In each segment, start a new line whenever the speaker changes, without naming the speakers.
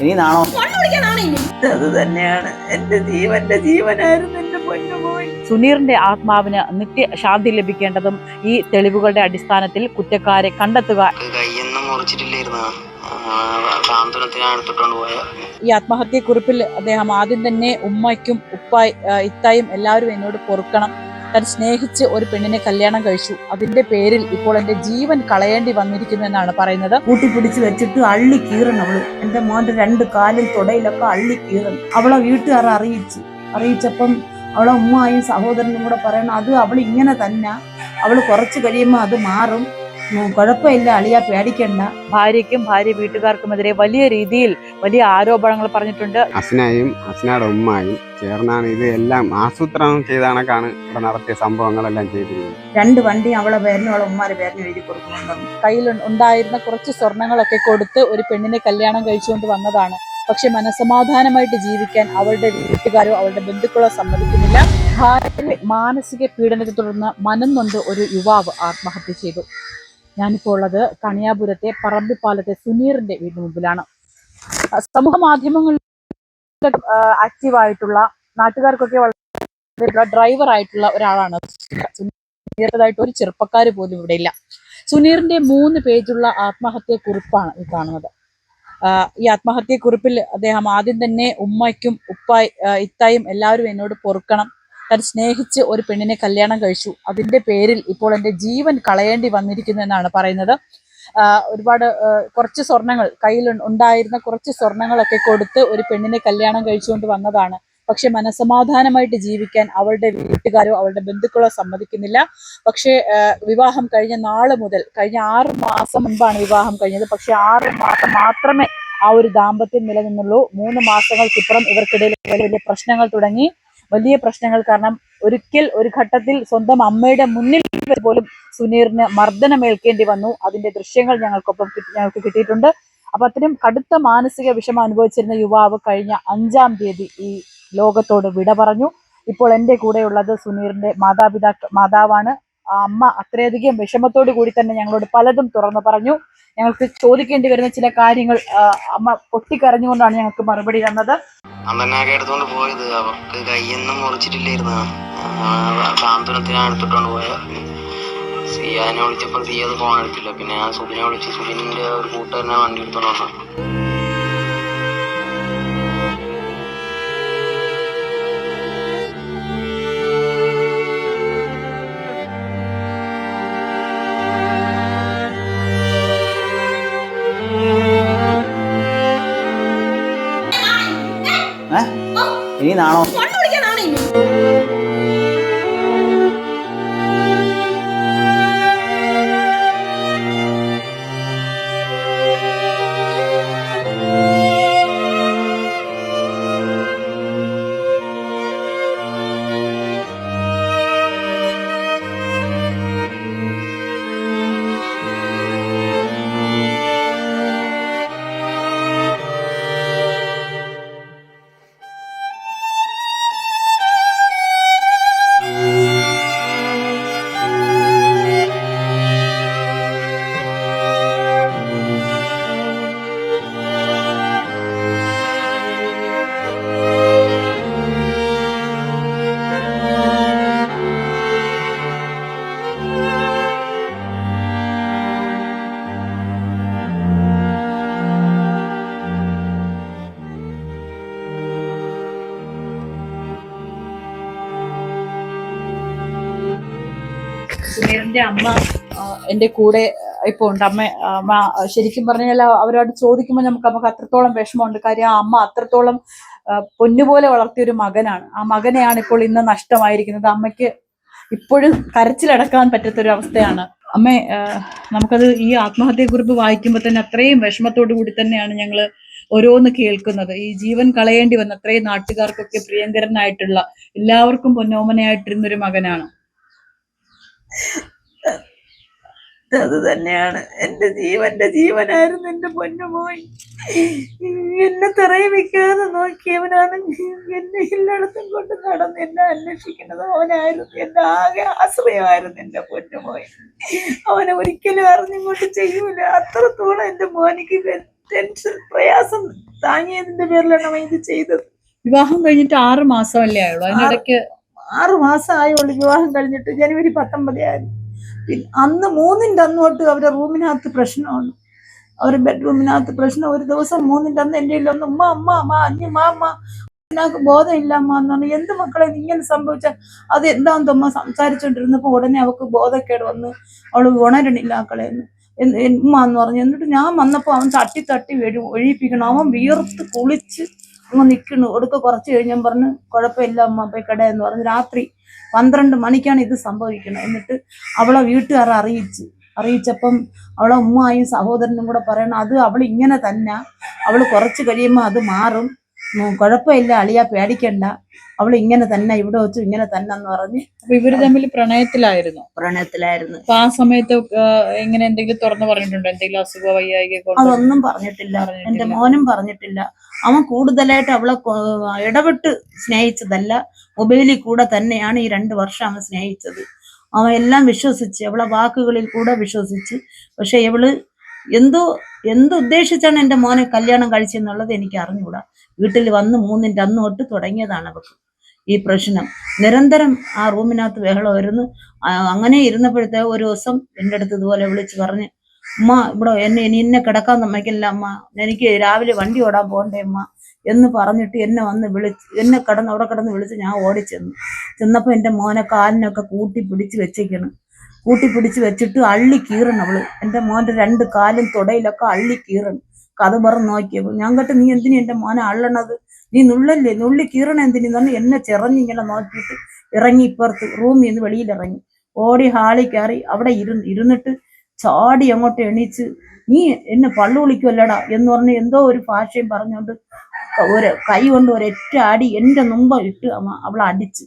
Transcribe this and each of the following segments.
ഇനി നാണോ?
അത് തന്നെയാണ്. എന്റെ ജീവന്റെ ജീവനായിരുന്നു എന്റെ പൊന്നുപോയി
സുനീറിന്റെ ആത്മാവിന് നിത്യ ശാന്തി ലഭിക്കേണ്ടതും ഈ തെളിവുകളുടെ അടിസ്ഥാനത്തിൽ കുറ്റക്കാരെ കണ്ടെത്തുക.
ഈ ആത്മഹത്യ
കുറിപ്പിൽ ആത്മഹത്യക്കുറിപ്പിൽ അദ്ദേഹം ആദ്യം തന്നെ ഉമ്മയ്ക്കും ഉപ്പായി ഇത്തായും എല്ലാവരും എന്നോട് പൊറുക്കണം. താൻ സ്നേഹിച്ച് ഒരു പെണ്ണിനെ കല്യാണം കഴിച്ചു. അതിന്റെ പേരിൽ ഇപ്പോൾ എന്റെ ജീവൻ കളയേണ്ടി വന്നിരിക്കുന്നു എന്നാണ് പറയുന്നത്.
കൂട്ടിപ്പിടിച്ച് വെച്ചിട്ട് അള്ളി കീറണം അവൾ. എന്റെ മോന്റെ രണ്ട് കാലിൽ തുടയിലൊക്കെ അള്ളി കീറണം. അവളെ വീട്ടുകാർ അറിയിച്ചു അറിയിച്ചപ്പം അവളെ ഉമ്മായും സഹോദരനും കൂടെ പറയണം അത് അവൾ ഇങ്ങനെ തന്നെ. അവൾ കുറച്ച് കഴിയുമ്പോൾ അത് മാറും. കുഴപ്പമില്ല. അളിയ പേടിക്കണ്ട.
ഭാര്യയ്ക്കും ഭാര്യ വീട്ടുകാർക്കുമെതിരെ വലിയ രീതിയിൽ വലിയ ആരോപണങ്ങൾ പറഞ്ഞിട്ടുണ്ട്.
അസ്നയും അസ്നയുടെ ഉമ്മായും ചേർന്നാണ് ഇത് എല്ലാം ആസൂത്രണം ചെയ്ത കണക്കാണ് ഇവിടെ നടത്തിയ സംഭവങ്ങളെല്ലാം ചെയ്തിരുന്നത്
രണ്ട് വണ്ടി അവളെ പേരിനും അവളെ ഉമ്മാരെ പേരിനും എഴുതി കൊടുക്കുന്നുണ്ടെന്ന്
കയ്യിൽ ഉണ്ടായിരുന്ന കുറച്ച് സ്വർണങ്ങളൊക്കെ കൊടുത്ത് ഒരു പെണ്ണിനെ കല്യാണം കഴിച്ചുകൊണ്ട് വന്നതാണ്. പക്ഷെ മനസമാധാനമായിട്ട് ജീവിക്കാൻ അവളുടെ വീട്ടുകാരോ അവളുടെ ബന്ധുക്കളോ സമ്മതിക്കുന്നില്ല. ഭാര്യ മാനസിക പീഡനത്തെ തുടർന്ന് മനം കൊണ്ട് ഒരു യുവാവ് ആത്മഹത്യ ചെയ്തു. ഞാനിപ്പോൾ ഉള്ളത് കണിയാപുരത്തെ പറമ്പിപ്പാലത്തെ സുനീറിന്റെ വീടിന് മുമ്പിലാണ്. സമൂഹ മാധ്യമങ്ങളിൽ ആക്റ്റീവായിട്ടുള്ള നാട്ടുകാർക്കൊക്കെ വളരെ ഡ്രൈവർ ആയിട്ടുള്ള ഒരാളാണ് സുനീറിന്റെതായിട്ട് ഒരു ചെറുപ്പക്കാർ പോലും ഇവിടെ ഇല്ല. സുനീറിന്റെ മൂന്ന് പേജുള്ള ആത്മഹത്യ കുറിപ്പാണ് ഈ കാണുന്നത്. ഈ ആത്മഹത്യ കുറിപ്പിൽ അദ്ദേഹം ആദ്യം തന്നെ ഉമ്മയ്ക്കും ഉപ്പായി ഇത്തായും എല്ലാവരും എന്നോട് പൊറുക്കണം. താൻ സ്നേഹിച്ച് ഒരു പെണ്ണിനെ കല്യാണം കഴിച്ചു. അതിന്റെ പേരിൽ ഇപ്പോൾ എന്റെ ജീവൻ കളയേണ്ടി വന്നിരിക്കുന്നു എന്നാണ് പറയുന്നത് ഒരുപാട് കുറച്ച് സ്വർണങ്ങൾ കയ്യിൽ ഉണ്ടായിരുന്ന കുറച്ച് സ്വർണങ്ങളൊക്കെ കൊടുത്ത് ഒരു പെണ്ണിനെ കല്യാണം കഴിച്ചുകൊണ്ട് വന്നതാണ്. പക്ഷെ മനസമാധാനമായിട്ട് ജീവിക്കാൻ അവളുടെ വീട്ടുകാരോ അവളുടെ ബന്ധുക്കളോ സമ്മതിക്കുന്നില്ല. പക്ഷേ വിവാഹം കഴിഞ്ഞ നാൾ മുതൽ കഴിഞ്ഞ ആറ് മാസം മുൻപാണ് വിവാഹം കഴിഞ്ഞത്. പക്ഷേ ആറ് മാസം മാത്രമേ ആ ഒരു ദാമ്പത്യം നിലനിന്നുള്ളൂ. മൂന്ന് മാസങ്ങൾക്കിപ്പുറം ഇവർക്കിടയിൽ വലിയ വലിയ പ്രശ്നങ്ങൾ തുടങ്ങി. വലിയ പ്രശ്നങ്ങൾ കാരണം ഒരിക്കൽ ഒരു ഘട്ടത്തിൽ സ്വന്തം അമ്മയുടെ മുന്നിൽ പോലും സുനീറിന് മർദ്ദനമേൽക്കേണ്ടി വന്നു. അതിന്റെ ദൃശ്യങ്ങൾ ഞങ്ങൾക്കൊപ്പം ഞങ്ങൾക്ക് കിട്ടിയിട്ടുണ്ട്. അപ്പൊ അത്രയും കടുത്ത മാനസിക വിഷമം അനുഭവിച്ചിരുന്ന യുവാവ് കഴിഞ്ഞ അഞ്ചാം തീയതി ഈ ലോകത്തോട് വിട പറഞ്ഞു. ഇപ്പോൾ എന്റെ കൂടെയുള്ളത് സുനീറിന്റെ മാതാപിതാക്കൾ മാതാവാണ്. അമ്മ അത്രയധികം വിഷമത്തോടു കൂടി തന്നെ ഞങ്ങളോട് പലതും തുറന്നു പറഞ്ഞു. ഞങ്ങൾക്ക് ചോദിക്കേണ്ടി വരുന്ന ചില കാര്യങ്ങൾ അമ്മ പൊട്ടിക്കരഞ്ഞുകൊണ്ടാണ് ഞങ്ങൾക്ക് മറുപടി തന്നത്.
അന്നൊക്കെ എടുത്തോണ്ട് പോയത്. അവർക്ക് കയ്യൊന്നും മുറിച്ചിട്ടില്ലായിരുന്നു. സാന്ത്വനത്തിനാണ് എടുത്തിട്ടോണ്ട് പോയത്. സിയാനെ വിളിച്ചപ്പോൾ സിയ അത് ഫോൺ എടുത്തില്ല. പിന്നെ ഞാൻ സുബിനെ വിളിച്ച് സുബിനിന്റെ ഒരു കൂട്ടുകാരനെ വണ്ടി എടുത്തോണ്ട് വന്നു.
സുനീറിന്റെ അമ്മ എന്റെ എന്റെ കൂടെ ഇപ്പോൾ ഉണ്ട്. അമ്മ അമ്മ ശരിക്കും പറഞ്ഞാൽ അവരോട് ചോദിക്കുമ്പോൾ നമുക്ക് നമുക്ക് അത്രത്തോളം വിഷമമുണ്ട്. കാര്യം ആ അമ്മ അത്രത്തോളം പൊന്നുപോലെ വളർത്തിയ ഒരു മകനാണ്. ആ മകനെയാണ് ഇപ്പോൾ ഇന്ന് നഷ്ടമായിരിക്കുന്നത്. അമ്മയ്ക്ക് ഇപ്പോഴും കരച്ചിലടക്കാൻ പറ്റാത്ത ഒരു അവസ്ഥയാണ്. അമ്മ നമുക്കത് ഈ ആത്മഹത്യക്കുറിപ്പ് വായിക്കുമ്പോൾ തന്നെ അത്രയും വിഷമത്തോടു കൂടി തന്നെയാണ് ഞങ്ങൾ ഓരോന്ന് കേൾക്കുന്നത്. ഈ ജീവൻ കളയേണ്ടി വന്ന അത്രയും നാട്ടുകാർക്കൊക്കെ പ്രിയങ്കരനായിട്ടുള്ള എല്ലാവർക്കും പൊന്നോമനയായിട്ടിരുന്നൊരു മകനാണ്.
അത് തന്നെയാണ്. എന്റെ ജീവന്റെ ജീവനായിരുന്നു എന്റെ പൊന്നുപോയി എന്നെ തറയി വെക്കാതെ നോക്കിയവനാണ് എന്നെ എല്ലായിടത്തും കൊണ്ട് നടന്ന് എന്നെ അന്വേഷിക്കുന്നത്. അവനായിരുന്നു എന്റെ ആകെ ആശ്രയമായിരുന്നു എന്റെ പൊന്നുപോയി അവനെ ഒരിക്കലും അറിഞ്ഞിങ്ങോട്ട് ചെയ്യൂല. അത്രത്തോളം എന്റെ മോനിക്ക് ടെൻഷൻ പ്രയാസം താങ്ങിയതിന്റെ പേരിലാണ് അവൻ ഇത് ചെയ്തത്.
വിവാഹം കഴിഞ്ഞിട്ട് ആറ് മാസം ആയുള്ളൂ? അതിനിടയ്ക്ക്
ആറ് മാസം ആയുള്ളൂ വിവാഹം കഴിഞ്ഞിട്ട് ജനുവരി പത്തൊമ്പതായിരുന്നു അന്ന് മൂന്നിന്റെ അന്ന് തൊട്ട് അവരുടെ റൂമിനകത്ത് പ്രശ്നമാണ്. അവർ ബെഡ്റൂമിനകത്ത് പ്രശ്നം. ഒരു ദിവസം മൂന്നിന്റെ അന്ന് എന്റെ ഒന്ന് ഉമ്മ അമ്മ അമ്മ അഞ്ഞ മാ അമ്മ ബോധമില്ല അമ്മ എന്ന് പറഞ്ഞു എന്ത് മക്കളെ ഇങ്ങനെ സംഭവിച്ചാൽ അത് എന്താണെന്ന് അമ്മ സംസാരിച്ചുകൊണ്ടിരുന്നപ്പോൾ ഉടനെ അവൾക്ക് ബോധക്കേട് വന്ന് അവൾ ഉണരണില്ല ആക്കളെ എന്ന്. ഉമ്മ എന്ന് പറഞ്ഞു. എന്നിട്ട് ഞാൻ വന്നപ്പോൾ അവൻ തട്ടി തട്ടി വെഴി ഒഴിപ്പിക്കണം അവൻ വിയർത്ത് കുളിച്ച് അങ്ങ് നിൽക്കണു ഒടുക്ക കുറച്ച് കഴിഞ്ഞാൽ പറഞ്ഞ് കുഴപ്പമില്ല അമ്മ പോയി കട എന്ന് പറഞ്ഞ്. രാത്രി പന്ത്രണ്ട് മണിക്കാണ് ഇത് സംഭവിക്കുന്നത്. എന്നിട്ട് അവളെ വീട്ടുകാർ അറിയിച്ച് അറിയിച്ചപ്പം അവളെ ഉമ്മായും സഹോദരനും കൂടെ പറയണം അത് അവൾ ഇങ്ങനെ തന്നെ അവൾ കുറച്ച് കഴിയുമ്പോൾ അത് മാറും. കുഴപ്പമില്ല അളിയ പേടിക്കണ്ട. അവൾ ഇങ്ങനെ തന്നെ ഇവിടെ വെച്ചു ഇങ്ങനെ തന്നെ എന്ന് പറഞ്ഞ്
അപ്പൊ ഇവർ തമ്മിൽ പ്രണയത്തിലായിരുന്നു.
പ്രണയത്തിലായിരുന്നു.
അപ്പൊ ആ സമയത്ത് എങ്ങനെ എന്തെങ്കിലും തുറന്നു പറഞ്ഞിട്ടുണ്ടോ? എന്തെങ്കിലും അസുഖ വയ്യായിക
അതൊന്നും പറഞ്ഞിട്ടില്ല. എന്റെ മോനും പറഞ്ഞിട്ടില്ല. അവൻ കൂടുതലായിട്ട് അവളെ ഇടപെട്ട് സ്നേഹിച്ചതല്ല. മൊബൈലിൽ കൂടെ തന്നെയാണ് ഈ രണ്ട് വർഷം അവൻ സ്നേഹിച്ചത്. അവൻ എല്ലാം വിശ്വസിച്ച് അവളെ വാക്കുകളിൽ കൂടെ വിശ്വസിച്ച്. പക്ഷെ ഇവൾ എന്തോ എന്തുദ്ദേശിച്ചാണ് എന്റെ മോനെ കല്യാണം കഴിച്ചെന്നുള്ളത് എനിക്ക് അറിഞ്ഞുകൂടാ. വീട്ടിൽ വന്ന് മൂന്നിന്റെ അന്ന് തൊട്ട് തുടങ്ങിയതാണ് അവൾക്ക് ഈ പ്രശ്നം. നിരന്തരം ആ റൂമിനകത്ത് ബഹളമായിരുന്നു അങ്ങനെ ഇരുന്നപ്പോഴത്തെ ഒരു ദിവസം എന്റെ അടുത്ത് ഇതുപോലെ വിളിച്ച് പറഞ്ഞ് അമ്മ ഇവിടെ എന്നെ ഇനി എന്നെ കിടക്കാൻ സമ്മതിക്കില്ല അമ്മ എനിക്ക് രാവിലെ വണ്ടി ഓടാൻ പോകണ്ടേ അമ്മ എന്ന് പറഞ്ഞിട്ട് എന്നെ വന്ന് വിളിച്ച് എന്നെ കിടന്ന് അവിടെ കിടന്ന് വിളിച്ച് ഞാൻ ഓടിച്ചെന്നു. ചെന്നപ്പോൾ എന്റെ മോനെ കാലിനൊക്കെ കൂട്ടി പിടിച്ച് വെച്ചേക്കണം. കൂട്ടി പിടിച്ച് വെച്ചിട്ട് അള്ളി കീറണം അവൾ. എന്റെ മോന്റെ രണ്ട് കാലും തുടയിലൊക്കെ അള്ളി കീറണം. കഥ പറഞ്ഞ് നോക്കിയപ്പോൾ ഞാൻ കേട്ട് നീ എന്തിനു എന്റെ മോനെ അള്ളണത്? നീ നുള്ളല്ലേ? നുള്ളി കീറണം എന്തിനു? തന്നെ എന്നെ ചിറഞ്ഞിങ്ങനെ നോക്കിയിട്ട് ഇറങ്ങി ഇപ്പുറത്ത് റൂമിൽ നിന്ന് വെളിയിൽ ഇറങ്ങി ഓടി ഹാളിൽ കയറി അവിടെ ഇരു ഇരുന്നിട്ട് ചാടി അങ്ങോട്ട് എണീച്ച് നീ എന്നെ പള്ളു വിളിക്കുമല്ലടാ എന്ന് പറഞ്ഞ് എന്തോ ഒരു ഭാഷയും പറഞ്ഞുകൊണ്ട് ഒരു കൈ കൊണ്ട് ഒരൊറ്റ അടി എന്റെ മുമ്പ് ഇട്ട് അവളെ അടിച്ച്.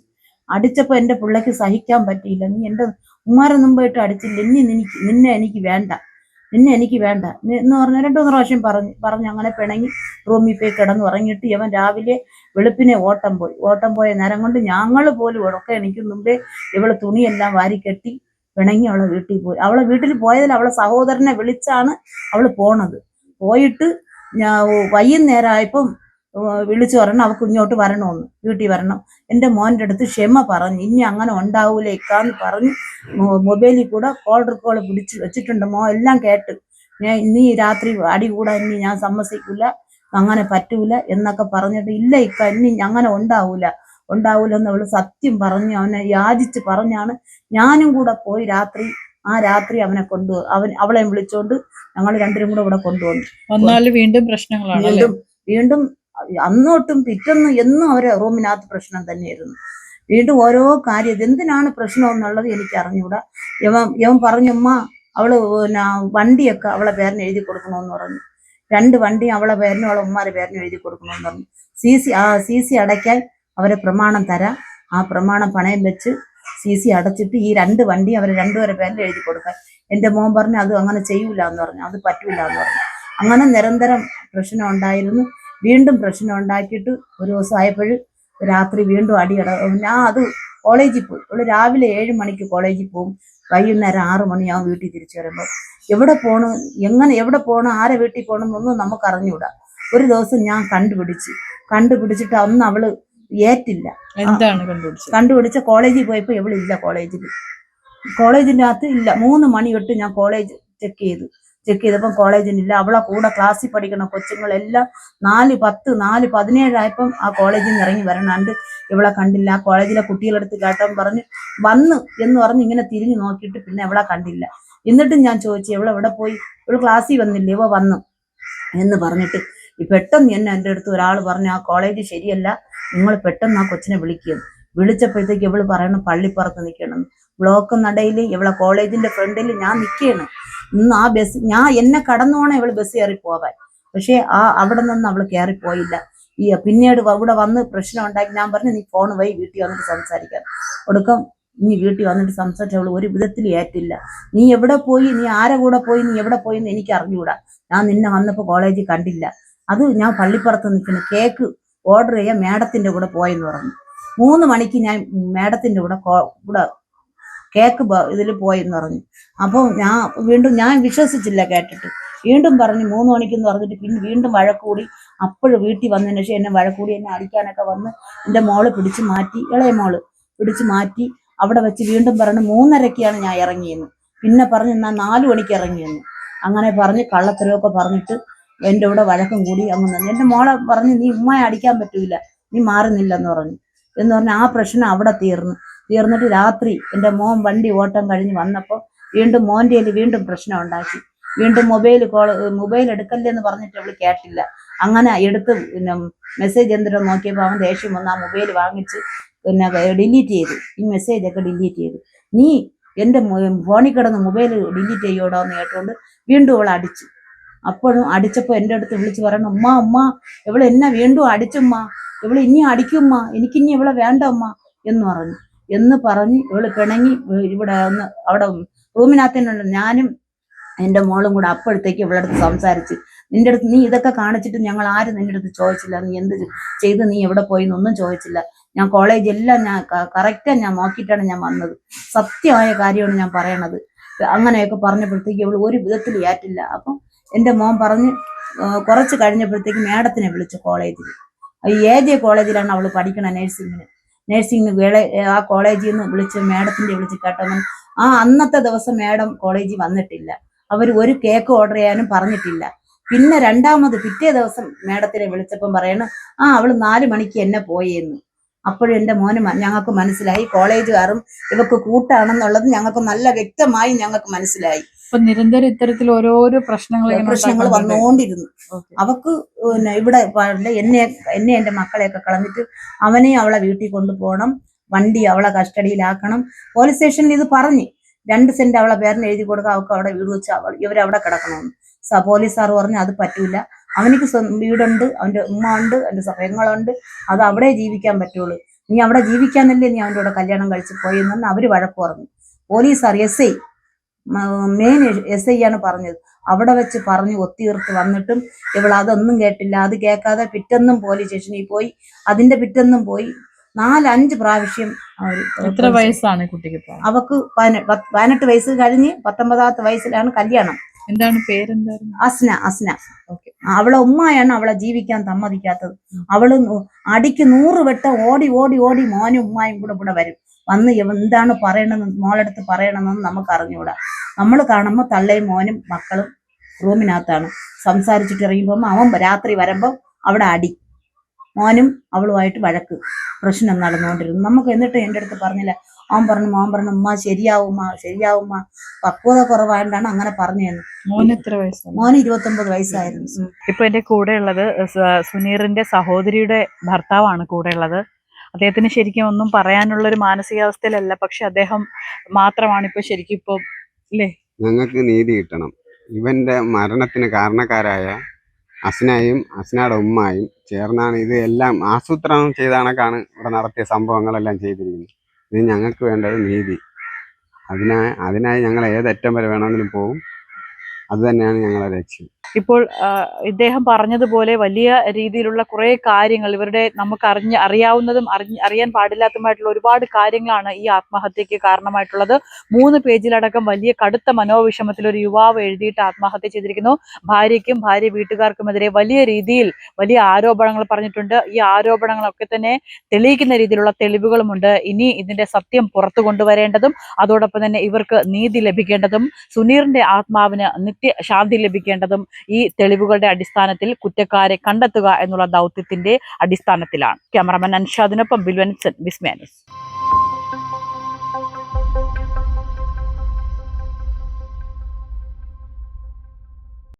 അടിച്ചപ്പോൾ എന്റെ പിള്ളേക്ക് സഹിക്കാൻ പറ്റിയില്ല. നീ എന്റെ ഉമ്മാരെ മുമ്പായിട്ട് അടിച്ചില്ല. ഇനി എനിക്ക് നിന്നെ എനിക്ക് വേണ്ട. നിന്നെ എനിക്ക് വേണ്ട. എന്ന് പറഞ്ഞ രണ്ടു മൂന്ന് പ്രാവശ്യം പറഞ്ഞു പറഞ്ഞ് അങ്ങനെ പിണങ്ങി റൂമിൽ പോയി കിടന്നു. ഉറങ്ങിയിട്ട് അവൻ രാവിലെ വെളുപ്പിനെ ഓട്ടം പോയി. ഓട്ടം പോയ നേരം കൊണ്ട് ഞങ്ങൾ പോലും ഉറക്കം എനിക്ക് മുമ്പേ ഇവൾ തുണിയെല്ലാം വാരിക്കെട്ടി പിണങ്ങി അവളെ വീട്ടിൽ പോയി. അവളെ വീട്ടിൽ പോയതിൽ അവളെ സഹോദരനെ വിളിച്ചാണ് അവൾ പോണത്. പോയിട്ട് ഞാൻ വൈകുന്നേരം ആയപ്പം വിളിച്ചു പറഞ്ഞു അവൾക്ക് ഇങ്ങോട്ട് വരണമെന്ന് വീട്ടിൽ വരണം. എന്റെ മോന്റെ അടുത്ത് ക്ഷമ പറഞ്ഞു ഇനി അങ്ങനെ ഉണ്ടാവൂല ഇക്കാന്ന് പറഞ്ഞ് മൊബൈലിൽ കൂടെ കോൾ റെക്കോർഡ് പിടിച്ച് വെച്ചിട്ടുണ്ട്. മോ എല്ലാം കേട്ട്. ഞാൻ ഇനി രാത്രി അടി കൂടാൻ ഇനി ഞാൻ സമ്മസിക്കില്ല അങ്ങനെ പറ്റൂല എന്നൊക്കെ പറഞ്ഞിട്ട് ഇല്ല ഇക്ക ഇനി അങ്ങനെ ഉണ്ടാവൂല ഉണ്ടാവൂല അവൾ സത്യം പറഞ്ഞ് അവനെ യാചിച്ച് പറഞ്ഞാണ് ഞാനും കൂടെ പോയി രാത്രി ആ രാത്രി അവനെ കൊണ്ടു അവൻ അവളെ വിളിച്ചോണ്ട് ഞങ്ങൾ രണ്ടുപേരും കൂടെ ഇവിടെ കൊണ്ടുവന്നു.
വന്നാൽ വീണ്ടും പ്രശ്നങ്ങളാണ്
വീണ്ടും വീണ്ടും അന്നോട്ടും പിറ്റൊന്നും എന്നും അവരെ റൂമിനകത്ത് പ്രശ്നം തന്നെയായിരുന്നു. വീണ്ടും ഓരോ കാര്യം എന്തിനാണ് പ്രശ്നം എന്നുള്ളത് എനിക്ക് അറിഞ്ഞൂടാ യവൻ യവൻ പറഞ്ഞമ്മ അവൾ പിന്നെ വണ്ടിയൊക്കെ അവളെ പേരിന് എഴുതി കൊടുക്കണമെന്ന് പറഞ്ഞു. രണ്ട് വണ്ടി അവളെ പേരിനും അവളെ ഉമ്മാരെ പേരിനും എഴുതി കൊടുക്കണമെന്ന് പറഞ്ഞു. സി സി ആ സി സി അടയ്ക്കാൻ അവരെ പ്രമാണം തരാം. ആ പ്രമാണം പണയം വെച്ച് സി സി അടച്ചിട്ട് ഈ രണ്ട് വണ്ടി അവരെ രണ്ടുപേരെ പേരിൽ എഴുതി കൊടുക്കാൻ. എന്റെ മോൻ പറഞ്ഞു അത് അങ്ങനെ ചെയ്യൂല എന്ന് പറഞ്ഞു. അത് പറ്റൂല എന്ന് പറഞ്ഞു. അങ്ങനെ നിരന്തരം പ്രശ്നം ഉണ്ടായിരുന്നു. വീണ്ടും പ്രശ്നം ഉണ്ടാക്കിയിട്ട് ഒരു ദിവസം രാത്രി വീണ്ടും അടിയട ഞാൻ അത് കോളേജിൽ പോയി. അവൾ രാവിലെ ഏഴ് മണിക്ക് കോളേജിൽ പോകും. വൈകുന്നേരം ആറ് മണിയാവും വീട്ടിൽ തിരിച്ചു വരുമ്പോൾ. എവിടെ പോകണം എങ്ങനെ എവിടെ പോകണം ആരെ വീട്ടിൽ പോകണം എന്നൊന്നും നമുക്ക് അറിഞ്ഞൂടാ ഒരു ദിവസം ഞാൻ കണ്ടുപിടിച്ച്. കണ്ടുപിടിച്ചിട്ട് അന്ന് അവൾ ഏറ്റില്ല.
എന്താണ് കണ്ടുപിടിച്ചത്?
കണ്ടുപിടിച്ച കോളേജിൽ പോയപ്പോൾ ഇവളില്ല കോളേജിൽ കോളേജിന്റെ അകത്ത് ഇല്ല. മൂന്ന് മണി തൊട്ട് ഞാൻ കോളേജ് ചെക്ക് ചെയ്തു. ചെക്ക് ചെയ്തപ്പം കോളേജിനില്ല അവളെ കൂടെ ക്ലാസ്സിൽ പഠിക്കണ കൊച്ചുങ്ങളെല്ലാം നാല് പത്ത് നാല് പതിനേഴായപ്പം ആ കോളേജിൽ നിന്ന് ഇറങ്ങി വരണാണ്ട് ഇവളെ കണ്ടില്ല. ആ കോളേജിലെ കുട്ടികളെടുത്ത് കേട്ടൻ പറഞ്ഞ് വന്ന് എന്ന് പറഞ്ഞ് ഇങ്ങനെ തിരിഞ്ഞു നോക്കിയിട്ട് പിന്നെ ഇവളെ കണ്ടില്ല. എന്നിട്ടും ഞാൻ ചോദിച്ചു ഇവളെ എവിടെ പോയി? ഇവൾ ക്ലാസ്സിൽ വന്നില്ല. ഇവ വന്നു. എന്ന് പറഞ്ഞിട്ട് പെട്ടെന്ന് എന്നെ എന്റെ അടുത്ത് ഒരാൾ പറഞ്ഞു ആ കോളേജ് ശരിയല്ല. നിങ്ങൾ പെട്ടെന്ന് ആ കൊച്ചിനെ വിളിക്കുക വിളിച്ചപ്പോഴത്തേക്ക് ഇവൾ പറയണം പള്ളിപ്പുറത്ത് നിൽക്കണം. ബ്ലോക്ക് നടയിൽ ഇവളെ കോളേജിന്റെ ഫ്രണ്ടിൽ ഞാൻ നിൽക്കുകയാണ് ഇന്ന് ആ ബസ് ഞാൻ എന്നെ കടന്നോണം ഇവൾ ബസ് കയറി പോവാൻ. പക്ഷേ ആ അവിടെ നിന്ന് അവൾ കയറി പോയില്ല. ഈ പിന്നീട് ഇവിടെ വന്ന് പ്രശ്നം ഉണ്ടാക്കി ഞാൻ പറഞ്ഞു നീ ഫോൺ പോയി വീട്ടിൽ വന്നിട്ട് സംസാരിക്കാം ഒടുക്കം നീ വീട്ടിൽ വന്നിട്ട് സംസാരിച്ച അവൾ ഒരു വിധത്തിൽ ഏറ്റില്ല. നീ എവിടെ പോയി? നീ ആരെ കൂടെ പോയി? നീ എവിടെ പോയി? എന്ന് എനിക്ക് അറിഞ്ഞുകൂടാ ഞാൻ നിന്നെ വന്നപ്പോൾ കോളേജിൽ കണ്ടില്ല. അത് ഞാൻ പള്ളിപ്പുറത്ത് നിൽക്കുന്ന. കേക്ക് ഓർഡർ ചെയ്യാൻ മേഡത്തിന്റെ കൂടെ പോയെന്ന് പറഞ്ഞു. മൂന്ന് മണിക്ക് ഞാൻ മേഡത്തിന്റെ കൂടെ കോ- ഇവിടെ കേക്ക് ഇതിൽ പോയെന്ന് പറഞ്ഞു. അപ്പോൾ ഞാൻ വീണ്ടും ഞാൻ വിശ്വസിച്ചില്ല കേട്ടിട്ട്. വീണ്ടും പറഞ്ഞു മൂന്ന് മണിക്കെന്ന് പറഞ്ഞിട്ട് പിന്നെ വീണ്ടും വഴക്കൂടി. അപ്പോഴും വീട്ടിൽ വന്നതിന് ശേഷം എന്നെ വഴക്കൂടി എന്നെ അടിക്കാനൊക്കെ വന്ന് എന്റെ മോൾ പിടിച്ച് മാറ്റി ഇളയ മോൾ പിടിച്ച് മാറ്റി അവിടെ വെച്ച് വീണ്ടും പറഞ്ഞ് മൂന്നരക്കാണ് ഞാൻ ഇറങ്ങിയെന്ന്. പിന്നെ പറഞ്ഞു എന്നാൽ നാല് മണിക്ക് ഇറങ്ങിയെന്ന്. അങ്ങനെ പറഞ്ഞ് കള്ളത്തരമൊക്കെ പറഞ്ഞിട്ട് എന്റെ കൂടെ വഴക്കം കൂടി അങ്ങ് നിന്ന്. എന്റെ മോളെ പറഞ്ഞ് നീ ഉമ്മയെ അടിക്കാൻ പറ്റൂല നീ മാറുന്നില്ലെന്ന് പറഞ്ഞു. എന്ന് പറഞ്ഞ് ആ പ്രശ്നം അവിടെ തീർന്നു. തീർന്നിട്ട് രാത്രി എന്റെ മോൻ വണ്ടി ഓട്ടം കഴിഞ്ഞ് വന്നപ്പോൾ വീണ്ടും മോന്റെ വീണ്ടും പ്രശ്നം ഉണ്ടാക്കി. വീണ്ടും മൊബൈൽ കോൾ മൊബൈൽ എടുക്കല്ലേ എന്ന് പറഞ്ഞിട്ട് അവൾ കേട്ടില്ല. അങ്ങനെ എടുത്ത് പിന്നെ മെസ്സേജ് എന്തിനോ നോക്കിയപ്പോൾ അവൻ ദേഷ്യം വന്ന് ആ മൊബൈൽ വാങ്ങിച്ച് പിന്നെ ഡിലീറ്റ് ചെയ്തു. ഈ മെസ്സേജ് ഒക്കെ ഡിലീറ്റ് ചെയ്തു. നീ എന്റെ ഫോണിൽ കിടന്ന് മൊബൈൽ ഡിലീറ്റ് ചെയ്യോടോ എന്ന് കേട്ടോണ്ട് വീണ്ടും അവൾ അടിച്ചു. അപ്പോഴും അടിച്ചപ്പോൾ എന്റെ അടുത്ത് വിളിച്ച് പറയണം ഉമ്മ ഉമ്മ ഇവളെന്നെ വീണ്ടും അടിച്ചുമ്മ ഇവൾ ഇനി അടിക്കുമ്മ എനിക്കിനി ഇവളെ വേണ്ട ഉമ്മ എന്ന് പറഞ്ഞു. എന്ന് പറഞ്ഞ് ഇവൾ പിണങ്ങി ഇവിടെ ഒന്ന് അവിടെ റൂമിനകത്തന്നെ ഞാനും എന്റെ മോളും കൂടെ അപ്പോഴത്തേക്ക് ഇവളുടെ അടുത്ത് സംസാരിച്ച് നിന്റെ അടുത്ത് നീ ഇതൊക്കെ കാണിച്ചിട്ട് ഞങ്ങൾ ആരും നിന്റെ അടുത്ത് ചോദിച്ചില്ല. നീ എന്ത് ചെയ്ത് നീ എവിടെ പോയി എന്നൊന്നും ചോദിച്ചില്ല. ഞാൻ കോളേജ് എല്ലാം ഞാൻ കറക്റ്റാണ് ഞാൻ നോക്കിയിട്ടാണ് ഞാൻ വന്നത്. സത്യമായ കാര്യമാണ് ഞാൻ പറയണത്. അങ്ങനെയൊക്കെ പറഞ്ഞപ്പോഴത്തേക്ക് ഇവൾ ഒരു വിധത്തിൽ ഏറ്റില്ല. അപ്പം എന്റെ മോൻ പറഞ്ഞ് കുറച്ച് കഴിഞ്ഞപ്പോഴത്തേക്ക് മേഡത്തിനെ വിളിച്ചു കോളേജിൽ എ കോളേജിലാണ് അവൾ പഠിക്കണ? നഴ്സിങ്ങിന് നഴ്സിംഗിന് വേള ആ കോളേജിൽ നിന്ന് വിളിച്ച് മാഡത്തിന്റെ വിളിച്ച് കേട്ടവൻ ആ അന്നത്തെ ദിവസം മാഡം കോളേജിൽ വന്നിട്ടില്ല. അവർ ഒരു കേക്ക് ഓർഡർ ചെയ്യാനും പറഞ്ഞിട്ടില്ല. പിന്നെ രണ്ടാമത് പിറ്റേ ദിവസം മാഡത്തിനെ വിളിച്ചപ്പം പറയണം ആ അവൾ നാല് മണിക്ക് എന്നെ പോയെന്ന്. അപ്പോഴും എന്റെ മോന് ഞങ്ങൾക്ക് മനസ്സിലായി. കോളേജുകാരും ഇവക്ക് കൂട്ടാണെന്നുള്ളത് ഞങ്ങൾക്ക് നല്ല വ്യക്തമായി ഞങ്ങൾക്ക് മനസ്സിലായി.
അപ്പൊ നിരന്തരം ഇത്തരത്തിൽ ഓരോരോ പ്രശ്നങ്ങൾ
പ്രശ്നങ്ങൾ. വന്നുകൊണ്ടിരുന്നു. അവക്ക് പിന്നെ ഇവിടെ എന്നെ എന്നെ എന്റെ മക്കളെയൊക്കെ കളഞ്ഞിട്ട് അവനെ അവളെ വീട്ടിൽ കൊണ്ടുപോകണം വണ്ടി അവളെ കസ്റ്റഡിയിലാക്കണം. പോലീസ് സ്റ്റേഷനിൽ ഇത് പറഞ്ഞ് രണ്ട് സെന്റ് അവളെ പേരിന് എഴുതി കൊടുക്കുക അവൾക്ക് അവിടെ വീട് വെച്ച് അവൾ ഇവരവിടെ കിടക്കണമെന്ന് സ പോലീസ് സാറ് പറഞ്ഞു അത് പറ്റൂല. അവനിക്ക് വീടുണ്ട് അവന്റെ ഉമ്മ ഉണ്ട് അവന്റെ സഹയങ്ങളുണ്ട് അത് അവിടെ ജീവിക്കാൻ പറ്റുള്ളൂ. നീ അവിടെ ജീവിക്കാന്നല്ലേ നീ അവന്റെ കൂടെ കല്യാണം കഴിച്ച് പോയി പറഞ്ഞ് അവർ വഴക്ക് പറഞ്ഞു. Police sir S I main S I ആണ് പറഞ്ഞത്. അവിടെ വെച്ച് പറഞ്ഞു ഒത്തീർത്ത് വന്നിട്ടും ഇവൾ അതൊന്നും കേട്ടില്ല. അത് കേൾക്കാതെ പിറ്റെന്നും പോലീസ് സ്റ്റേഷനിൽ പോയി. അതിന്റെ പിറ്റെന്നും പോയി. നാലഞ്ച് പ്രാവശ്യം
എത്ര വയസ്സാണ് കുട്ടിക്ക്
അവക്ക് പതിനെട്ട് വയസ്സ് കഴിഞ്ഞ് പത്തൊമ്പതാമത്തെ വയസ്സിലാണ് കല്യാണം.
എന്താണ് പേരെന്തായിരുന്നു?
അസ്ന അസ്ന. അവളെ ഉമ്മയാണ് അവളെ ജീവിക്കാൻ സമ്മതിക്കാത്തത്. അവൾ അടിക്ക് നൂറ് വട്ടം ഓടി ഓടി ഓടി മോനും ഉമ്മായും കൂടെ കൂടെ വരും. വന്ന് എന്താണ് പറയണമെന്ന് മോളെടുത്ത് പറയണമെന്ന് നമുക്ക് അറിഞ്ഞുകൂടാ നമ്മൾ കാണുമ്പോൾ തള്ളയും മോനും മക്കളും റൂമിനകത്താണ്. സംസാരിച്ചിട്ട് ഇറങ്ങിയപ്പോൾ അവൻ രാത്രി വരുമ്പോൾ അവിടെ അടി. മോനും അവളുമായിട്ട് വഴക്ക് പ്രശ്നം നടന്നുകൊണ്ടിരുന്നു. നമുക്ക് എന്നിട്ട് എന്റെ അടുത്ത് പറഞ്ഞില്ല. അവൻ പറഞ്ഞു മോൻ പറഞ്ഞു ഉമ്മ ശരിയാവുമ്മ ശരിയാവുമ്മ പക്വത കുറവായതുകൊണ്ടാണ് അങ്ങനെ പറഞ്ഞു
മോന് എത്ര വയസ്സ്
മോന് ഇരുപത്തൊമ്പത് വയസ്സായിരുന്നു.
ഇപ്പൊ എന്റെ കൂടെ ഉള്ളത് സുനീറിന്റെ സഹോദരിയുടെ ഭർത്താവാണ് കൂടെ ഉള്ളത്. അദ്ദേഹത്തിന് ശരിക്കും ഒന്നും പറയാനുള്ള ഒരു മാനസികാവസ്ഥയിലല്ല പക്ഷെ അദ്ദേഹം മാത്രമാണ് ഇപ്പൊ ശരിക്കും ഇപ്പൊ അല്ലേ
ഞങ്ങൾക്ക് നീതി കിട്ടണം. ഇവന്റെ മരണത്തിന് കാരണക്കാരായ അസ്നയും അസ്നയുടെ ഉമ്മായും ചേർന്നാണ് ഇത് എല്ലാം ആസൂത്രണം ചെയ്ത കണക്കാണ് ഇവിടെ നടത്തിയ സംഭവങ്ങളെല്ലാം ചെയ്തിരിക്കുന്നത്. ഇത് ഞങ്ങൾക്ക് വേണ്ടത് നീതി. അതിനായി അതിനായി ഞങ്ങൾ ഏതറ്റം വരെ വേണമെങ്കിലും പോകും അത് തന്നെയാണ് ഞങ്ങളുടെ ലക്ഷ്യം.
ഇപ്പോൾ ഇദ്ദേഹം പറഞ്ഞതുപോലെ വലിയ രീതിയിലുള്ള കുറെ കാര്യങ്ങൾ ഇവരുടെ നമുക്ക് അറിഞ്ഞ് അറിയാവുന്നതും അറിഞ്ഞ് അറിയാൻ പാടില്ലാത്തതുമായിട്ടുള്ള ഒരുപാട് കാര്യങ്ങളാണ് ഈ ആത്മഹത്യക്ക് കാരണമായിട്ടുള്ളത്. മൂന്ന് പേജിലടക്കം വലിയ കടുത്ത മനോവിഷമത്തിൽ ഒരു യുവാവ് എഴുതിയിട്ട് ആത്മഹത്യ ചെയ്തിരിക്കുന്നു. ഭാര്യയ്ക്കും ഭാര്യ വീട്ടുകാർക്കുമെതിരെ വലിയ രീതിയിൽ വലിയ ആരോപണങ്ങൾ പറഞ്ഞിട്ടുണ്ട്. ഈ ആരോപണങ്ങളൊക്കെ തന്നെ തെളിയിക്കുന്ന രീതിയിലുള്ള തെളിവുകളുമുണ്ട്. ഇനി ഇതിന്റെ സത്യം പുറത്തു കൊണ്ടുവരേണ്ടതും അതോടൊപ്പം തന്നെ ഇവർക്ക് നീതി ലഭിക്കേണ്ടതും സുനീറിന്റെ ആത്മാവിന് നിത്യ ശാന്തി ലഭിക്കേണ്ടതും ഈ തെളിവുകളുടെ അടിസ്ഥാനത്തിൽ കുറ്റക്കാരെ കണ്ടെത്തുക എന്നുള്ള ദൗത്യത്തിന്റെ അടിസ്ഥാനത്തിലാണ്. ക്യാമറമാൻ അൻഷാദിനൊപ്പം ബിൽവൻസൻ വിസ്മാനസ്